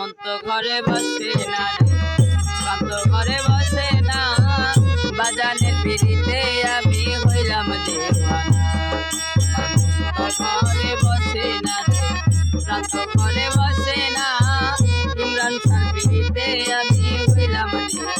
মন তো ঘরে বসে না। মন তো ঘরে বসে না। বাজানের পিড়িতে আমি হইলাম দেওয়ানা। ঘরে বসে না। প্রান্ত ঘরে বসে না। ইমরান সার পিড়িতে আমি হইলাম দেওয়ানা।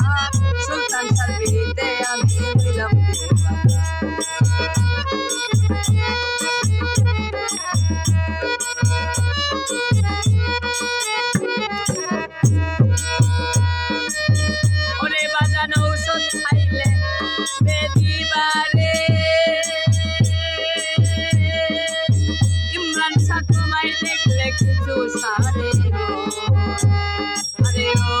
তোমায় দেখলে কিছু সারে গো। আরে ও